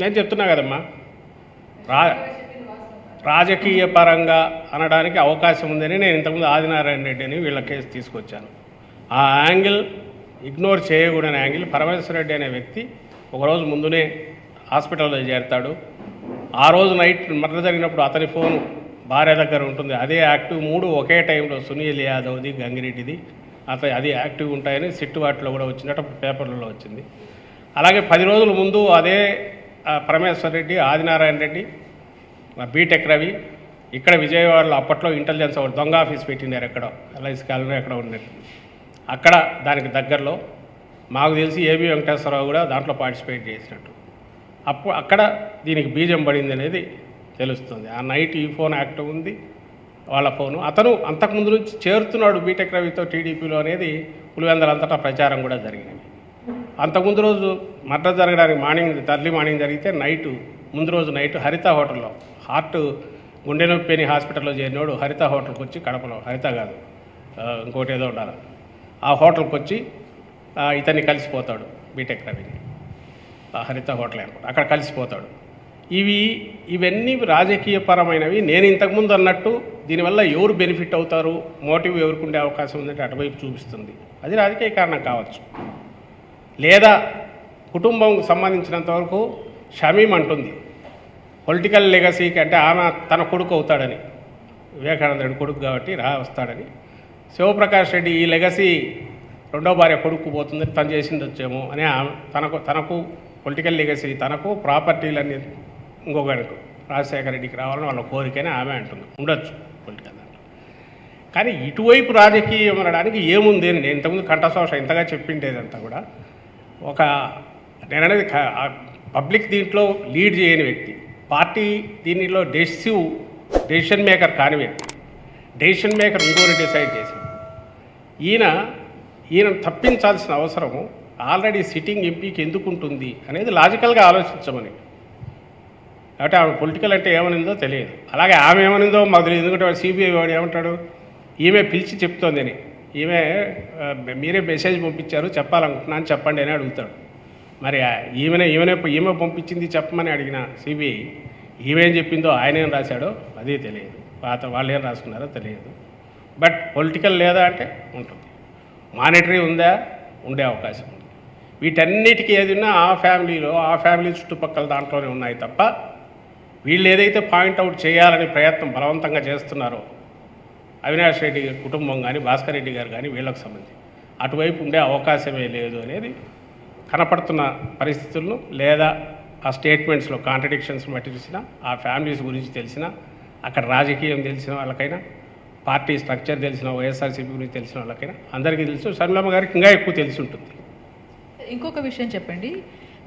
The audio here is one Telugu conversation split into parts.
నేను చెప్తున్నా కదమ్మా. రా రాజకీయ పరంగా అనడానికి అవకాశం ఉందని నేను ఇంతకుముందు ఆదినారాయణ రెడ్డి అని వీళ్ళ కేసు తీసుకొచ్చాను. ఆ యాంగిల్ ఇగ్నోర్ చేయకూడని యాంగిల్ పరమేశ్వర రెడ్డి అనే వ్యక్తి ఒకరోజు ముందునే హాస్పిటల్లో చేరుతాడు. ఆ రోజు నైట్ మర్డర్ జరిగినప్పుడు అతని ఫోను భార్య దగ్గర ఉంటుంది. అదే యాక్టివ్ మూడు ఒకే టైంలో సునీల్ యాదవ్ది గంగిరెడ్డిది. అతను అది యాక్టివ్ ఉంటాయని సిట్టు వాటిలో కూడా వచ్చినట్టు పేపర్లలో వచ్చింది. అలాగే పది రోజుల ముందు అదే పరమేశ్వర రెడ్డి ఆదినారాయణ రెడ్డి బీటెక్ రవి ఇక్కడ విజయవాడలో అప్పట్లో ఇంటెలిజెన్స్ ఒకటి దొంగ ఆఫీస్ పెట్టినారు ఎక్కడో ఎల్ఐసి కాలనీ ఎక్కడ ఉండేది. అక్కడ దానికి దగ్గరలో మాకు తెలిసి ఏబి వెంకటేశ్వరరావు కూడా దాంట్లో పార్టిసిపేట్ చేసినట్టు. అప్పుడు అక్కడ దీనికి బీజం పడింది అనేది తెలుస్తుంది. ఆ నైట్ ఈ ఫోన్ యాక్టివ్ ఉంది వాళ్ళ ఫోను. అతను అంతకుముందు నుంచి చేరుతున్నాడు బీటెక్ రవితో టీడీపీలో అనేది పులివెందలంతటా ప్రచారం కూడా జరిగింది. అంతకుముందు రోజు మర్డర్ జరగడానికి మార్నింగ్ తర్లీ మార్నింగ్ జరిగితే నైట్ ముందు రోజు నైట్ హరిత హోటల్లో హార్ట్ గుండె నొప్పిని హాస్పిటల్లో చేరినోడు హరిత హోటల్కి వచ్చి కడపలో హరిత కాదు ఇంకోటి ఏదో ఉండాలి. ఆ హోటల్కి వచ్చి ఇతన్ని కలిసిపోతాడు బీటెక్ రవిని. ఆ హరిత హోటల్ అనుకుంటా అక్కడ కలిసిపోతాడు. ఇవి ఇవన్నీ రాజకీయపరమైనవి. నేను ఇంతకుముందు అన్నట్టు దీనివల్ల ఎవరు బెనిఫిట్ అవుతారు మోటివ్ ఎవరికి ఉండే అవకాశం ఉందంటే అటువైపు చూపిస్తుంది. అది రాజకీయ కారణం కావచ్చు. లేదా కుటుంబంకు సంబంధించినంత వరకు షమీం అంటుంది. పొలిటికల్ లెగసీకి అంటే ఆమె తన కొడుకు అవుతాడని వివేకానందుడి కొడుకు కాబట్టి రా వస్తాడని. శివప్రకాష్ రెడ్డి ఈ లెగసీ రెండో భార్య కొడుకు పోతుందని తను చేసింది వచ్చేమో అని ఆమె తనకు తనకు పొలిటికల్ లెగసీ తనకు ప్రాపర్టీలన్నీ ఇంకొకరికి రాజశేఖర రెడ్డికి రావాలని వాళ్ళ కోరికని ఆమె అంటుంది. ఉండొచ్చు పొలిటికల్ దాంట్లో. కానీ ఇటువైపు రాజకీయం అనడానికి ఏముంది అని నేను ఇంతకుముందు కంఠశోష ఇంతగా చెప్పిండేదంతా కూడా ఒక నేను అనేది పబ్లిక్ దీంట్లో లీడ్ చేయని వ్యక్తి. పార్టీ దీనిలో డెసిసివ్ డెసిషన్ మేకర్ కాని వ్యక్తి. డెసిషన్ మేకర్ ఇంకోటి డిసైడ్ చేశాడు. ఈయన ఈయన తప్పించాల్సిన అవసరము ఆల్రెడీ సిట్టింగ్ ఎంపీకి ఎందుకు ఉంటుంది అనేది లాజికల్గా ఆలోచించమని. కాబట్టి ఆమె పొలిటికల్ అంటే ఏమనిందో తెలియదు. అలాగే ఆమె ఏమనిందో మాకు తెలియదు. ఎందుకంటే సిబిఐ వాడు ఏమంటాడు? ఈమె పిలిచి చెప్తోందని. ఈమె మీరే మెసేజ్ పంపించారు చెప్పాలనుకుంటున్నాను చెప్పండి అని అడుగుతాడు. మరి ఈమెనే ఈమెనే ఈమె పంపించింది చెప్పమని అడిగిన సిబిఐ ఈమెం చెప్పిందో ఆయన ఏం రాశాడో అదే తెలియదు. పాత వాళ్ళు ఏం రాసుకున్నారో తెలియదు. బట్ పొలిటికల్ లేదా అంటే ఉంటుంది. మానిటరీ ఉందా? ఉండే అవకాశం ఉంది. వీటన్నిటికీ ఏదైనా ఆ ఫ్యామిలీలో ఆ ఫ్యామిలీ చుట్టుపక్కల దాంట్లోనే ఉన్నాయి తప్ప వీళ్ళు ఏదైతే పాయింట్అవుట్ చేయాలని ప్రయత్నం బలవంతంగా చేస్తున్నారో అవినాష్ రెడ్డి కుటుంబం కానీ భాస్కర్ రెడ్డి గారు కానీ వీళ్ళకి సంబంధించి. అటువైపు ఉండే అవకాశమే లేదు అనేది కనపడుతున్న పరిస్థితులను లేదా ఆ స్టేట్మెంట్స్లో కాంట్రడిక్షన్స్ బట్టి చూసినా ఆ ఫ్యామిలీస్ గురించి తెలిసినా అక్కడ రాజకీయం తెలిసిన వాళ్ళకైనా పార్టీ స్ట్రక్చర్ తెలిసిన వైఎస్ఆర్సీపీ గురించి తెలిసిన వాళ్ళకైనా అందరికీ తెలుసు. షర్మిలమ్మ గారికి ఇంకా ఎక్కువ తెలిసి ఉంటుంది. ఇంకొక విషయం చెప్పండి.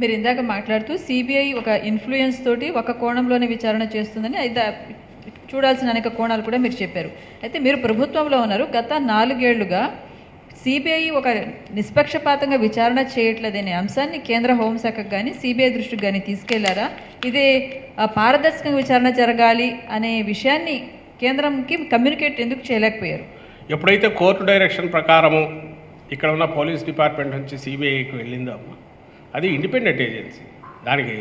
మీరు ఇందాక మాట్లాడుతూ సిబిఐ ఒక ఇన్ఫ్లుయెన్స్ తోటి ఒక కోణంలోనే విచారణ చేస్తుందని అయితే చూడాల్సిన అనేక కోణాలు కూడా మీరు చెప్పారు. అయితే మీరు ప్రభుత్వంలో ఉన్నారు. గత నాలుగేళ్ళుగా సిబిఐ ఒక నిష్పక్షపాతంగా విచారణ చేయట్లేదనే అంశాన్ని కేంద్ర హోంశాఖకు కానీ సిబిఐ దృష్టికి కానీ తీసుకెళ్ళారా? ఇది ఆ, పారదర్శకంగా విచారణ జరగాలి అనే విషయాన్ని కేంద్రంకి కమ్యూనికేట్ ఎందుకు చేయలేకపోయారు? ఎప్పుడైతే కోర్టు డైరెక్షన్ ప్రకారము ఇక్కడ ఉన్న పోలీస్ డిపార్ట్మెంట్ నుంచి సిబిఐకి వెళ్ళిందో అది ఇండిపెండెంట్ ఏజెన్సీ. దానికి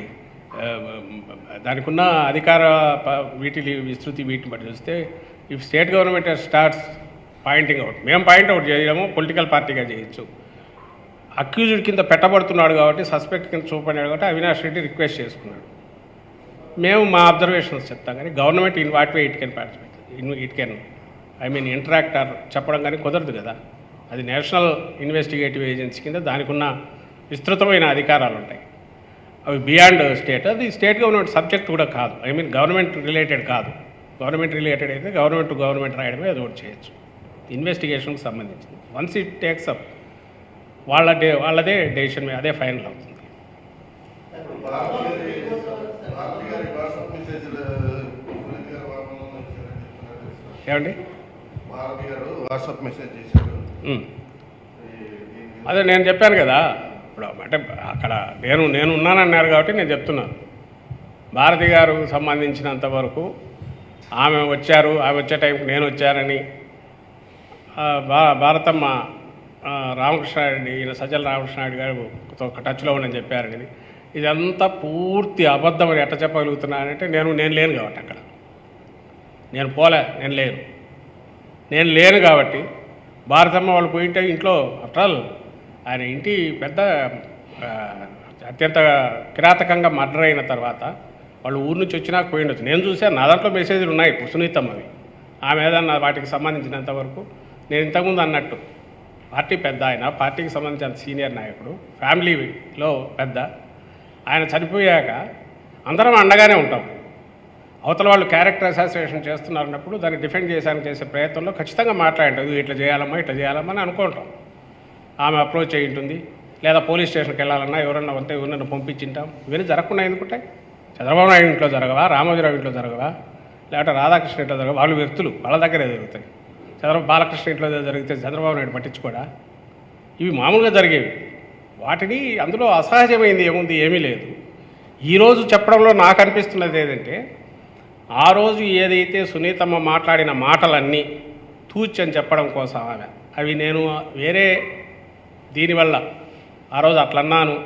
దానికి ఉన్న అధికార ప- వీటి విస్తృతి వీటిని బట్టి చూస్తే if state government starts pointing out మేము పాయింట్ అవుట్ చేయడము పొలిటికల్ పార్టీగా చేయొచ్చు. అక్యూజ్డ్ కింద పెట్టబడుతున్నాడు కాబట్టి సస్పెక్ట్ కింద చూపడినాడు కాబట్టి అవినాష్ రెడ్డి రిక్వెస్ట్ చేసుకున్నాడు. మేము మా అబ్జర్వేషన్స్ చెప్తాం కానీ government in what way it can participate in it can I mean interactor చెప్పడం కానీ కుదరదు కదా. అది నేషనల్ ఇన్వెస్టిగేటివ్ ఏజెన్సీ కింద దానికి ఉన్న విస్తృతమైన అధికారాలు ఉంటాయి అవి బియాండ్ స్టేట్ అది స్టేట్ గవర్నమెంట్ సబ్జెక్ట్ కూడా కాదు. ఐ మీన్ గవర్నమెంట్ రిలేటెడ్ కాదు. గవర్నమెంట్ రిలేటెడ్ అయితే గవర్నమెంట్ టు గవర్నమెంట్ రాయడమే అది ఒకటి చేయొచ్చు. ఇన్వెస్టిగేషన్కి సంబంధించింది. వన్స్ ఇట్ టేక్స్ అప్ వాళ్ళ డే వాళ్ళదే డెసిషన్ అదే ఫైనల్ అవుతుంది. ఏమండి? వాట్సాప్ మెసేజ్ చేశారు. అదే నేను చెప్పాను కదా ఇప్పుడు అంటే అక్కడ నేను నేను ఉన్నానన్నారు కాబట్టి నేను చెప్తున్నాను భారతి గారు సంబంధించినంత వరకు ఆమె వచ్చారు ఆమె వచ్చే టైంకి నేను వచ్చానని భారతమ్మ రామకృష్ణారెడ్డి ఈయన సజ్జల రామకృష్ణారెడ్డి గారు ఒక టచ్లో ఉండని చెప్పారని. ఇదంతా పూర్తి అబద్ధం అని ఎట్ట చెప్పగలుగుతున్నానంటే నేను నేను లేను కాబట్టి అక్కడ. నేను పోలే నేను లేను. నేను లేను కాబట్టి భారతమ్మ వాళ్ళు పోయింటే ఇంట్లో అట్రాల్ ఆయన ఇంటి పెద్ద అత్యంత కిరాతకంగా మర్డర్ అయిన తర్వాత వాళ్ళు ఊరు నుంచి వచ్చినా పోయిండొచ్చు. నేను చూసాను నా దాంట్లో మెసేజ్లు ఉన్నాయి సునీతమ్మవి ఆమె ఏదన్నా వాటికి సంబంధించినంత వరకు నేను ఇంతకుముందు అన్నట్టు పార్టీ పెద్ద ఆయన పార్టీకి సంబంధించిన సీనియర్ నాయకుడు ఫ్యామిలీలో పెద్ద ఆయన చనిపోయాక అందరం అండగానే ఉంటాం. అవతల వాళ్ళు క్యారెక్టర్ అసోసియేషన్ చేస్తున్నారన్నప్పుడు దాన్ని డిఫెండ్ చేసానికి చేసే ప్రయత్నంలో ఖచ్చితంగా మాట్లాడంటారు ఇట్లా చేయాలమ్మా ఇట్లా చేయాలమ్మా అని అనుకుంటాం. ఆమె అప్రోచ్ అయి ఉంటుంది. లేదా పోలీస్ స్టేషన్కి వెళ్ళాలన్నా ఎవరన్నా ఉంటే ఎవరన్నా పంపించింటాం. ఇవన్నీ జరగకుండా ఎందుకుంటాయి? చంద్రబాబు నాయుడు ఇంట్లో జరగవా? రామోజీరావు ఇంట్లో జరగవా? లేకపోతే రాధాకృష్ణ ఇంట్లో జరగవా? వాళ్ళు వ్యక్తులు వాళ్ళ దగ్గరే జరుగుతాయి. చంద్రబాబు బాలకృష్ణ ఇంట్లో జరిగితే చంద్రబాబు నాయుడు పట్టించుకోడా? ఇవి మామూలుగా జరిగేవి. వాటిని అందులో అసహజమైంది ఏముంది? ఏమీ లేదు. ఈరోజు చెప్పడంలో నాకు అనిపిస్తున్నది ఏదంటే ఆ రోజు ఏదైతే సునీతమ్మ మాట్లాడిన మాటలన్నీ తూచి అని చెప్పడం కోసం ఆమె. అవి నేను వేరే దీనివల్ల ఆ రోజు అట్లన్నాను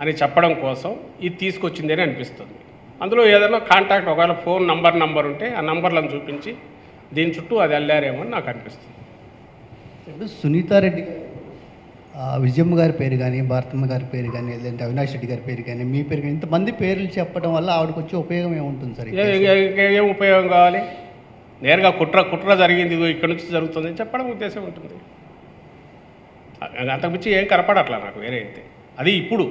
అని చెప్పడం కోసం ఇది తీసుకొచ్చింది అని అనిపిస్తుంది. అందులో ఏదైనా కాంటాక్ట్ ఒకవేళ ఫోన్ నంబర్ నంబర్ ఉంటే ఆ నంబర్లను చూపించి దీని చుట్టూ అది వెళ్ళారేమో అని నాకు అనిపిస్తుంది. ఇప్పుడు సునీతారెడ్డి విజయమ్మ గారి పేరు కానీ భారతమ్మ గారి పేరు కానీ లేదంటే అవినాష్ రెడ్డి గారి పేరు కానీ మీ పేరు కానీ ఇంతమంది పేర్లు చెప్పడం వల్ల ఆవిడకి వచ్చే ఉపయోగం ఏముంటుంది సార్? ఏ- ఉపయోగం కావాలి? నేరుగా కుట్ర కుట్ర జరిగింది ఇక్కడ నుంచి జరుగుతుంది చెప్పడం ఉద్దేశం ఉంటుంది. అంతకుమించి ఏం కనపడట్లా నాకు వేరే అయితే. అది ఇప్పుడు.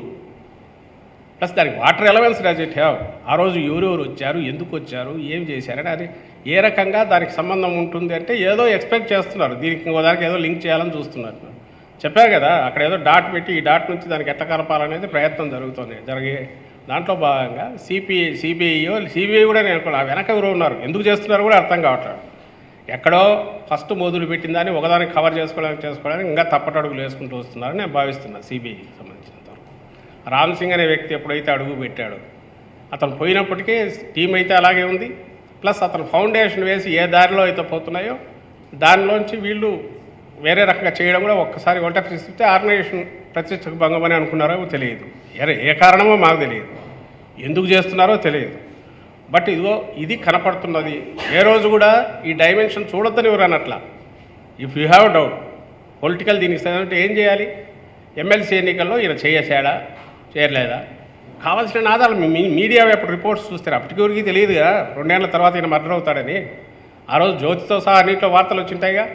ప్లస్ దానికి వాటర్ ఎలవెన్స్ రాజెట్ హ్యావ్ ఆ రోజు ఎవరెవరు వచ్చారు ఎందుకు వచ్చారు ఏం చేశారని అది ఏ రకంగా దానికి సంబంధం ఉంటుంది అంటే ఏదో ఎక్స్పెక్ట్ చేస్తున్నారు. దీనికి ఇంకో దానికి ఏదో లింక్ చేయాలని చూస్తున్నారు. చెప్పారు కదా అక్కడ ఏదో డాట్ పెట్టి ఈ డాట్ నుంచి దానికి ఎట్ట కలపాలనేది ప్రయత్నం జరుగుతుంది. జరిగే దాంట్లో భాగంగా సిపిఐ సిబిఐ సిబిఐ కూడా నేను ఆ వెనక ఎవరు ఉన్నారు. ఎందుకు చేస్తున్నారు కూడా అర్థం కావట్లేదు. ఎక్కడో ఫస్ట్ మోదులు పెట్టిందని ఒకదానికి కవర్ చేసుకోవడానికి చేసుకోవడానికి ఇంకా తప్పటడుగులు వేసుకుంటూ వస్తున్నారని నేను భావిస్తున్నాను సిబిఐకి సంబంధించినంత వరకు రామ్ సింగ్ అనే వ్యక్తి ఎప్పుడైతే అడుగు పెట్టాడో అతను పోయినప్పటికీ టీం అయితే అలాగే ఉంది. ప్లస్ అతను ఫౌండేషన్ వేసి ఏ దారిలో అయితే పోతున్నాయో దానిలోంచి వీళ్ళు వేరే రకంగా చేయడం కూడా ఒక్కసారి వంట ప్రశ్నిస్తే ఆర్గనైజేషన్ ప్రతిష్టకు భంగం అని అనుకున్నారో తెలియదు. ఏ కారణమో మాకు తెలియదు. ఎందుకు చేస్తున్నారో తెలియదు. బట్ ఇదిగో ఇది కనపడుతున్నది. ఏ రోజు కూడా ఈ డైమెన్షన్ చూడొద్దని ఎవరు అనట్లా if you have doubt political దీనికి అంటే ఏం చేయాలి? ఎమ్మెల్సీ ఎన్నికల్లో ఈయన చేయసాడా? చేయలేదా? కావాల్సిన ఆధారాలు మీ మీడియా ఎప్పుడు రిపోర్ట్స్ చూస్తారు? అప్పటికి ఎవరికి తెలియదుగా రెండేళ్ళ తర్వాత ఈయన మర్డర్ అవుతాడని. ఆ రోజు జ్యోతితో సహా అన్నింటిలో వార్తలు వచ్చింటాయిగా.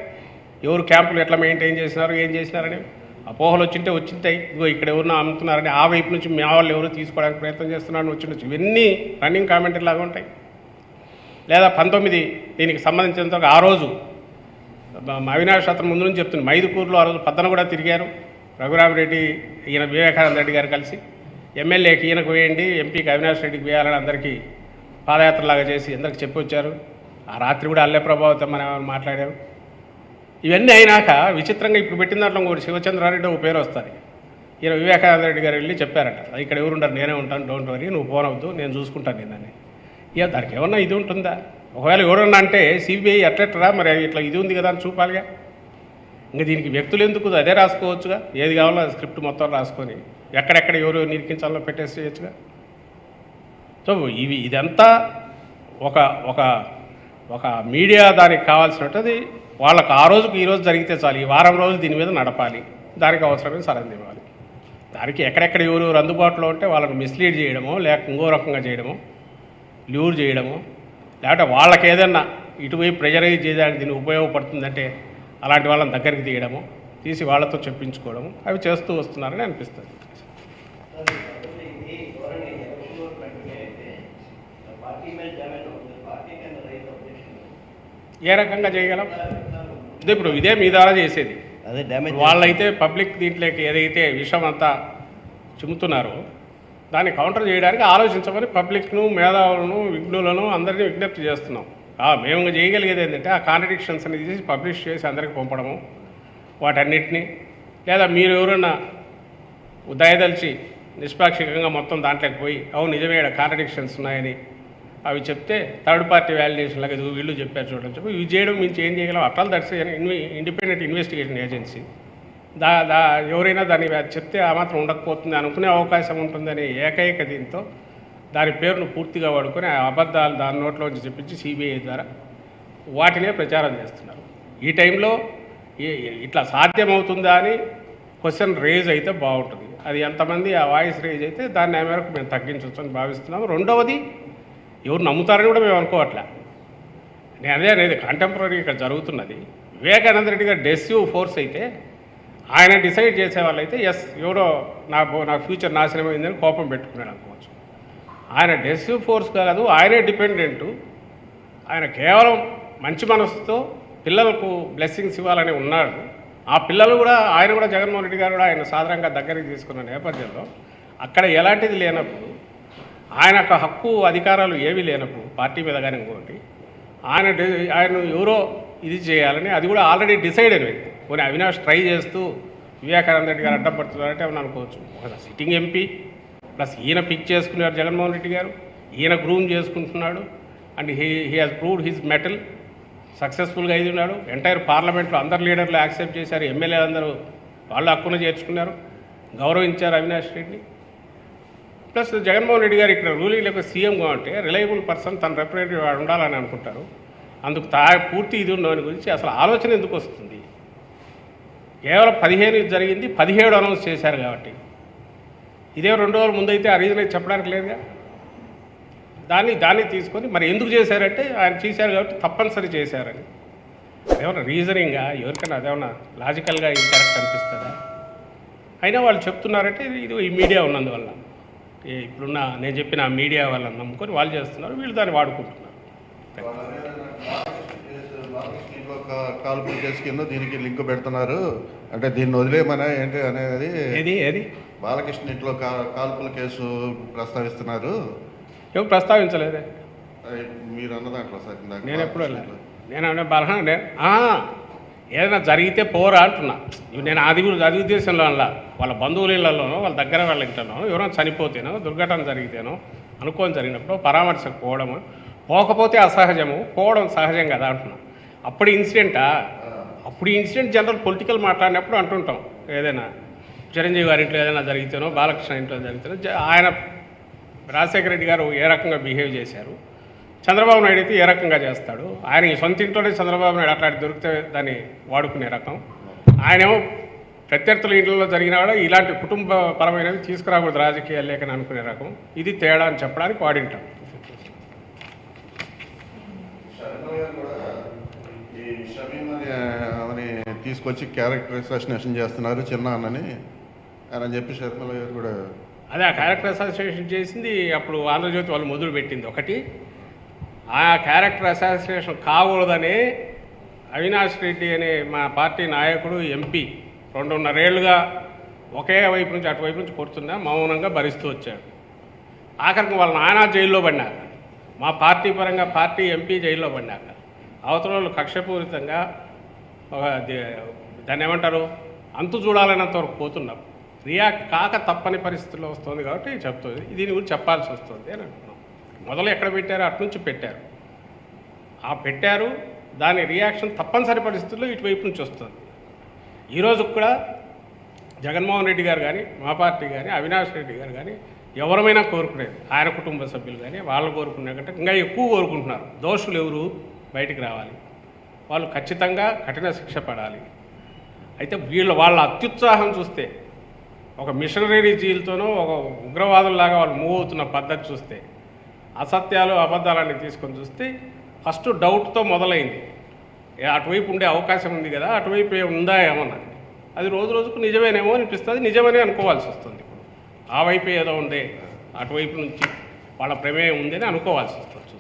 ఎవరు క్యాంపులు ఎట్లా మెయింటైన్ చేసినారు ఏం చేసినారని. అపోహలు వచ్చింటే వచ్చింటాయి. ఇదిగో ఇక్కడ ఎవరినో అమ్ముతున్నారని ఆ వైపు నుంచి మా వాళ్ళు ఎవరు తీసుకోవడానికి ప్రయత్నం చేస్తున్నారని వచ్చిండొచ్చు ఇవన్నీ రన్నింగ్ కామెంటరీ లాగా ఉంటాయి. లేదా పంతొమ్మిది దీనికి సంబంధించినంత ఆ రోజు మ- అవినాష్ అతను ముందు నుంచి చెప్తుంది. మైదుకూరులో ఆ రోజు పద్దన కూడా తిరిగారు. రఘురామరెడ్డి ఈయన వివేకానంద రెడ్డి గారు కలిసి. ఎమ్మెల్యేకి ఈయనకు వేయండి ఎంపీకి అవినాష్ రెడ్డికి వేయాలని అందరికీ పాదయాత్రలాగా చేసి అందరికి చెప్పి వచ్చారు. ఆ రాత్రి కూడా అల్లె ప్రభావితం మనం మాట్లాడారు. ఇవన్నీ అయినాక విచిత్రంగా ఇప్పుడు పెట్టిన దాంట్లో కూడా శివచంద్రారెడ్డి ఒక పేరు వస్తుంది. ఈయన వివేకానంద రెడ్డి గారు వెళ్ళి చెప్పారట ఇక్కడ ఎవరుండరు నేనే ఉంటాను డోంట్ వరీ నువ్వు ఫోన్ నేను చూసుకుంటాను నిన్నని. ఇక దానికి ఏమన్నా ఇది ఉంటుందా? ఒకవేళ ఎవరన్నా అంటే సిబిఐ ఎట్లెట్టరా మరి ఇట్లా ఇది ఉంది కదా అని చూపాలిగా. ఇంకా దీనికి వ్యక్తులు ఎందుకు అదే రాసుకోవచ్చుగా? ఏది కావాలో స్క్రిప్ట్ మొత్తం రాసుకొని ఎక్కడెక్కడ ఎవరు నిరికించాలో పెట్టేసి చేయొచ్చుగా? సో ఇవి ఇదంతా ఒక ఒక ఒక మీడియా దానికి కావాల్సినట్టు అది వాళ్ళకి ఆ రోజుకి ఈరోజు జరిగితే చాలు. ఈ వారం రోజులు దీని మీద నడపాలి. దానికి అవసరమైన సలహా ఇవ్వాలి. దానికి ఎక్కడెక్కడ ఎవరు అందుబాటులో ఉంటే వాళ్ళని మిస్లీడ్ చేయడమో లేక ఇంకో రకంగా చేయడమో ల్యూర్ చేయడమో లేకపోతే వాళ్ళకి ఏదన్నా ఇటువైపు ప్రెజరైజ్ చేయడానికి దీనికి ఉపయోగపడుతుందంటే అలాంటి వాళ్ళని దగ్గరికి తీయడము తీసి వాళ్ళతో చెప్పించుకోవడము అవి చేస్తూ వస్తున్నారని అనిపిస్తుంది. ఏ రకంగా చేయగలం? ఇదే ఇప్పుడు ఇదే మీ ద్వారా చేసేది. అదే డ్యామేజ్ వాళ్ళైతే పబ్లిక్ దీంట్లోకి ఏదైతే విషయం అంతా చిమ్ముతున్నారో దాన్ని కౌంటర్ చేయడానికి ఆలోచించమని పబ్లిక్ను మేధావులను విఘ్నులను అందరినీ విజ్ఞప్తి చేస్తున్నాం. ఆ, మేము చేయగలిగేది ఏంటంటే ఆ కాంట్రడిక్షన్స్ అనేది తీసి పబ్లిష్ చేసి అందరికి పంపడము. వాటన్నిటిని లేదా మీరు ఎవరన్నా దయదలిచి నిష్పాక్షికంగా మొత్తం దాంట్లోకి పోయి అవును నిజమే కాంట్రడిక్షన్స్ ఉన్నాయని అవి చెప్తే థర్డ్ పార్టీ వ్యాలిడేషన్ లాగా వీళ్ళు చెప్పారు చూడండి చెప్పి ఇవి చేయడం మేము ఏం చేయగలం. అట్లా దట్స్ ఇండిపెండెంట్ ఇన్వెస్టిగేషన్ ఏజెన్సీ దా దా ఎవరైనా దాన్ని చెప్తే ఆ మాత్రం ఉండకపోతుంది అనుకునే అవకాశం ఉంటుందని ఏకైక దీంతో దాని పేరును పూర్తిగా వాడుకొని ఆ అబద్ధాలు దాని నోట్లోంచి చెప్పించి సిబిఐ ద్వారా వాటినే ప్రచారం చేస్తున్నారు. ఈ టైంలో ఇట్లా సాధ్యమవుతుందా అని క్వశ్చన్ రేజ్ అయితే బాగుంటుంది. అది ఎంతమంది ఆ వాయిస్ రేజ్ అయితే దాన్ని ఆ మేరకు మేము తగ్గించవచ్చు అని భావిస్తున్నాము. రెండవది ఎవరు నమ్ముతారని కూడా మేము అనుకోవట్లే. నేను అదే అనేది కంటెంపరీ ఇక్కడ జరుగుతున్నది. వివేకానంద రెడ్డి గారు డెసివ్ ఫోర్స్ అయితే ఆయన డిసైడ్ చేసే అయితే ఎస్ ఎవరో నా నా ఫ్యూచర్ నాశనం అయిందని కోపం పెట్టుకున్నాడు అనుకోవచ్చు. ఆయన డెసివ్ ఫోర్స్ కాదు ఆయనే డిపెండెంటు ఆయన కేవలం మంచి మనసుతో పిల్లలకు బ్లెస్సింగ్స్ ఇవ్వాలని ఉన్నాడు. ఆ పిల్లలు కూడా ఆయన కూడా జగన్మోహన్ రెడ్డి గారు కూడా ఆయన సాధారణంగా దగ్గరికి తీసుకున్న నేపథ్యంలో అక్కడ ఎలాంటిది లేనప్పుడు ఆయన యొక్క హక్కు అధికారాలు ఏవి లేనప్పుడు పార్టీ మీద కానీ ఇంకోటి ఆయన ఆయన ఎవరో ఇది చేయాలని అది కూడా ఆల్రెడీ డిసైడ్ అయిన వ్యక్తి అవినాష్ ట్రై చేస్తూ వివేకానంద రెడ్డి గారు అడ్డపడుతున్నారంటే మనం అనుకోవచ్చు. ఒక సిట్టింగ్ ఎంపీ ప్లస్ ఈయన పిక్ చేసుకున్నారు జగన్మోహన్ రెడ్డి గారు ఈయన గ్రూమ్ చేసుకుంటున్నాడు and he he has proved his mettle సక్సెస్ఫుల్గా అయి ఉన్నాడు. ఎంటైర్ పార్లమెంట్లో అందరు లీడర్లు యాక్సెప్ట్ చేశారు ఎమ్మెల్యే అందరూ వాళ్ళు హక్కున చేర్చుకున్నారు గౌరవించారు అవినాష్ రెడ్డిని. ప్లస్ జగన్మోహన్ రెడ్డి గారు ఇక్కడ రూలింగ్ లేక సీఎంగా ఉంటే రిలయబుల్ పర్సన్ తన రిప్రజెంటేటివ్ వాడు ఉండాలని అనుకుంటారు. అందుకు తా పూర్తి ఇది ఉండవని గురించి అసలు ఆలోచన ఎందుకు వస్తుంది? కేవలం పదిహేను జరిగింది పదిహేడు అనౌన్స్ చేశారు కాబట్టి. ఇదే రెండు రోజుల ముందు అయితే ఆ రీజన్ అయితే చెప్పడానికి లేదుగా? దాన్ని దాన్ని తీసుకొని మరి ఎందుకు చేశారంటే ఆయన చేశారు కాబట్టి తప్పనిసరి చేశారని. ఏమన్నా రీజనింగ్గా ఎవరికైనా అదేమన్నా లాజికల్గా ఇది కరెక్ట్ అనిపిస్తుందా? అయినా వాళ్ళు చెప్తున్నారంటే ఇది ఈ మీడియా ఉన్నందువల్ల. ఇప్పుడున్న నేను చెప్పిన మీడియా వాళ్ళని నమ్ముకొని వాళ్ళు చేస్తున్నారు వీళ్ళు దాన్ని వాడుకుంటున్నారు. బాలకృష్ణ కాల్పుల కేసు కింద దీనికి లింక్ పెడుతున్నారు. అంటే దీన్ని వదిలేయమనా ఏంటి అనేది ఏది ఏది? బాలకృష్ణ ఇంట్లో కాల్పుల కేసు ప్రస్తావిస్తున్నారు. ఎవరు ప్రస్తావించలేదే? మీరు అన్న దాంట్లో సార్ నేను ఎప్పుడు బాలకృష్ణ నేను ఆ, ఏదైనా జరిగితే పోరా అంటున్నా. నేను అది అది ఉద్దేశంలో అలా వాళ్ళ బంధువుల ఇళ్ళలోనో వాళ్ళ దగ్గర వాళ్ళ ఇంటనో ఎవరైనా చనిపోతేనో దుర్ఘటన జరిగితేనో అనుకోని జరిగినప్పుడు పరామర్శకు పోవడము పోకపోతే అసహజము పోవడం సహజం కదా అంటున్నా. అప్పుడు ఇన్సిడెంటా అప్పుడు ఇన్సిడెంట్ జనరల్ పొలిటికల్ మాట్లాడినప్పుడు అంటుంటాం. ఏదైనా చిరంజీవి గారి ఇంట్లో ఏదైనా జరిగితేనో బాలకృష్ణ ఇంట్లో జరిగితేనో ఆయన రాజశేఖర రెడ్డి గారు ఏ రకంగా బిహేవ్ చేశారు? చంద్రబాబు నాయుడు అయితే ఏ రకంగా చేస్తాడు? ఆయన సొంత ఇంట్లోనే చంద్రబాబు నాయుడు అట్లాంటి దొరికితే దాన్ని వాడుకునే రకం. ఆయనేమో ప్రత్యర్థుల ఇంట్లో జరిగినా కూడా ఇలాంటి కుటుంబ పరమైనవి తీసుకురాకూడదు రాజకీయాలు లేకని అనుకునే రకం. ఇది తేడా అని చెప్పడానికి వాడింటాం. తీసుకొచ్చి క్యారెక్టర్ అసాసినేషన్ చేస్తున్నారు చిన్న అన్నని అని చెప్పి శర్మల గారు కూడా అదే ఆ క్యారెక్టర్ అసోసియేషన్ చేసింది అప్పుడు ఆంధ్రజ్యోతి వాళ్ళు మొదలు పెట్టింది ఒకటి. ఆ క్యారెక్టర్ అసోసియేషన్ కాకూడదని అవినాష్ రెడ్డి అనే మా పార్టీ నాయకుడు ఎంపీ రెండున్నరేళ్ళుగా ఒకే వైపు నుంచి అటువైపు నుంచి కొడుతున్నా మౌనంగా భరిస్తూ వచ్చాడు. ఆఖరికి వాళ్ళ నాయనా జైల్లో పడినాక మా పార్టీ పరంగా పార్టీ ఎంపీ జైల్లో పడినాక అవతల వాళ్ళు కక్షపూరితంగా ఒక దాన్ని ఏమంటారు అంతు చూడాలన్నంత వరకు పోతున్నాం రియాక్ట్ కాక తప్పని పరిస్థితుల్లో వస్తుంది కాబట్టి చెప్తుంది. దీని గురించి చెప్పాల్సి వస్తుంది అని మొదలు ఎక్కడ పెట్టారో అటు నుంచి పెట్టారు. ఆ పెట్టారు దాని రియాక్షన్ తప్పనిసరి పరిస్థితుల్లో ఇటువైపు నుంచి వస్తుంది. ఈరోజు కూడా జగన్మోహన్ రెడ్డి గారు కానీ మా పార్టీ కానీ అవినాష్ రెడ్డి గారు కానీ ఎవరమైనా కోరుకునేది. ఆయన కుటుంబ సభ్యులు కానీ వాళ్ళు కోరుకునే కంటే ఇంకా ఎక్కువ కోరుకుంటున్నారు. దోషులు ఎవరు? బయటికి రావాలి. వాళ్ళు ఖచ్చితంగా కఠిన శిక్ష పడాలి. అయితే వీళ్ళు వాళ్ళ అత్యుత్సాహం చూస్తే ఒక మిషనరీ జీలతోనో ఒక ఉగ్రవాదుల్లాగా వాళ్ళు మూవ్ అవుతున్న పద్ధతి చూస్తే అసత్యాలు అబద్ధాలన్నీ తీసుకొని చూస్తే ఫస్ట్ డౌట్తో మొదలైంది. అటువైపు ఉండే అవకాశం ఉంది కదా అటువైపు ఉందా ఏమన్నా అది రోజు రోజుకు నిజమేనేమో అనిపిస్తుంది నిజమనే అనుకోవాల్సి వస్తుంది. ఇప్పుడు ఆ వైపు ఏదో ఉంది అటువైపు నుంచి వాళ్ళ ప్రమేయం ఉందని అనుకోవాల్సి వస్తుంది.